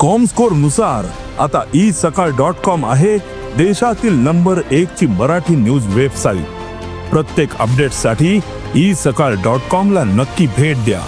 कॉमस्कोरनुसार आता ई सकाळ dot com आहे देशातील नंबर एक ची मराठी न्यूज वेबसाईट प्रत्येक अपडेटसाठी ई सकाळ डॉट कॉम ला नक्की भेट द्या.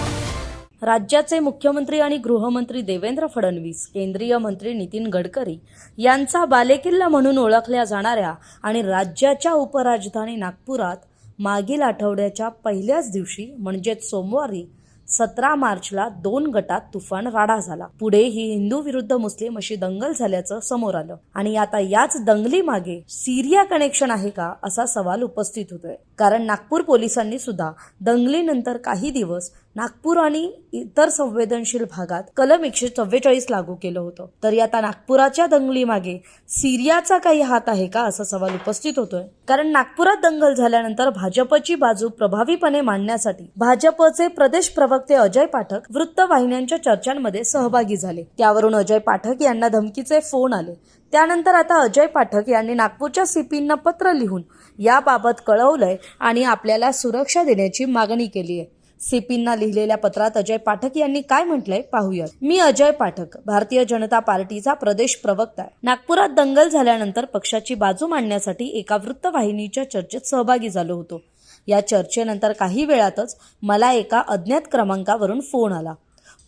राज्याचे मुख्यमंत्री आणि गृहमंत्री देवेंद्र फडणवीस केंद्रीय मंत्री नितीन गडकरी यांचा बालेकिल्ला म्हणून ओळखल्या जाणाऱ्या आणि राज्याच्या उपराजधानी नागपुरात मागील आठवड्याच्या पहिल्याच दिवशी म्हणजेच सोमवारी सतरा मार्चला दोन गटात तुफान राडा झाला. पुढे ही हिंदू विरुद्ध मुस्लिम अशी दंगल झाल्याचं समोर आलं. आणि आता याच दंगली मागे सिरिया कनेक्शन आहे का असा सवाल उपस्थित होतोय. कारण नागपूर पोलिसांनी सुद्धा दंगलीनंतर काही दिवस नागपूर आणि इतर संवेदनशील भागात कलम एकशे चव्वेचाळीस लागू केलं होतं. तरी आता नागपुराच्या दंगलीमागे सिरियाचा काही हात आहे का असा सवाल उपस्थित होतोय. कारण नागपुरात दंगल झाल्यानंतर भाजपची बाजू प्रभावीपणे मांडण्यासाठी भाजपचे प्रदेश प्रवक्ते अजय पाठक वृत्तवाहिन्यांच्या चर्चांमध्ये सहभागी झाले. त्यावरून अजय पाठक यांना धमकीचे फोन आले. त्यानंतर आता अजय पाठक यांनी नागपूरच्या सीपींना पत्र लिहून याबाबत कळवलंय आणि आपल्याला सुरक्षा देण्याची मागणी केली आहे सीपींना लिहिलेल्या पत्रात अजय पाठक यांनी काय म्हटलंय पाहूया मी अजय पाठक भारतीय जनता पार्टीचा प्रदेश प्रवक्ता. आहे नागपुरात दंगल झाल्यानंतर पक्षाची बाजू मांडण्यासाठी एका वृत्तवाहिनीच्या चर्चेत सहभागी झालो होतो. या चर्चेनंतर काही वेळातच मला एका अज्ञात क्रमांकावरून फोन आला.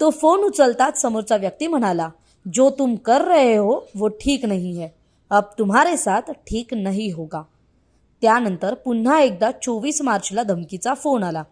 तो फोन उचलताच समोरचा व्यक्ती म्हणाला जो तुम कर रहे हो वो ठीक नहीं है. अब तुम्हारे साथ ठीक नहीं होगा. त्यानंतर पुन्हा एकदा चोवीस मार्चला धमकीचा फोन आला.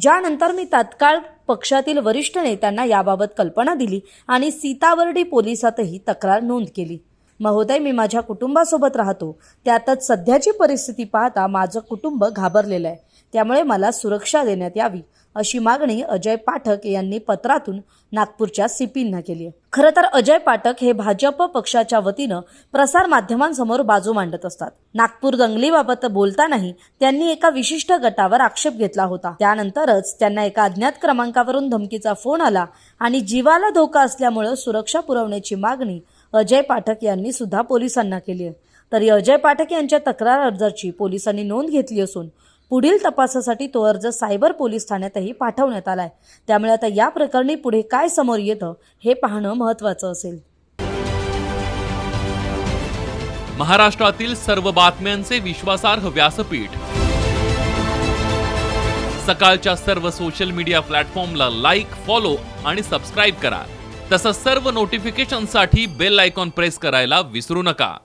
ज्यानंतर मी तत्काळ पक्षातील वरिष्ठ नेत्यांना याबाबत कल्पना दिली आणि सीतावर्डी पोलिसातही तक्रार नोंद केली. महोदय मी माझ्या कुटुंबासोबत राहतो. त्यातच सध्याची परिस्थिती पाहता माझं कुटुंब घाबरलेलं आहे. त्यामुळे मला सुरक्षा देण्यात यावी. अशी मागणी अजय पाठक यांनी पत्रातून नागपूरच्या सीपींना केली आहे. खरं तर अजय पाठक हे भाजप पक्षाच्या वतीनं प्रसार माध्यमांसमोर बाजू मांडत असतात. नागपूर दंगलीबाबत बोलतानाही त्यांनी एका विशिष्ट गटावर आक्षेप घेतला होता. त्यानंतरच त्यांना एका अज्ञात क्रमांकावरून धमकीचा फोन आला आणि जीवाला धोका असल्यामुळं सुरक्षा पुरवण्याची मागणी अजय पाठक यांनी सुद्धा पोलिसांना केली आहे. तरी अजय पाठक यांच्या तक्रार अर्जाची पोलिसांनी नोंद घेतली असून पुढील तपासासाठी तो अर्ज सायबर पोलीस ठाण्यातही पाठवण्यात आलाय. त्यामुळे आता या प्रकरणी पुढे काय समोर येतं हे पाहणं महत्त्वाचं असेल. महाराष्ट्रातील सर्व बातम्यांचे विश्वासार्ह व्यासपीठ. सकाळच्या सर्व सोशल मीडिया प्लॅटफॉर्मला लाईक फॉलो आणि सबस्क्राईब करा. तसंच सर्व नोटिफिकेशनसाठी बेल आयकॉन प्रेस करायला विसरू नका.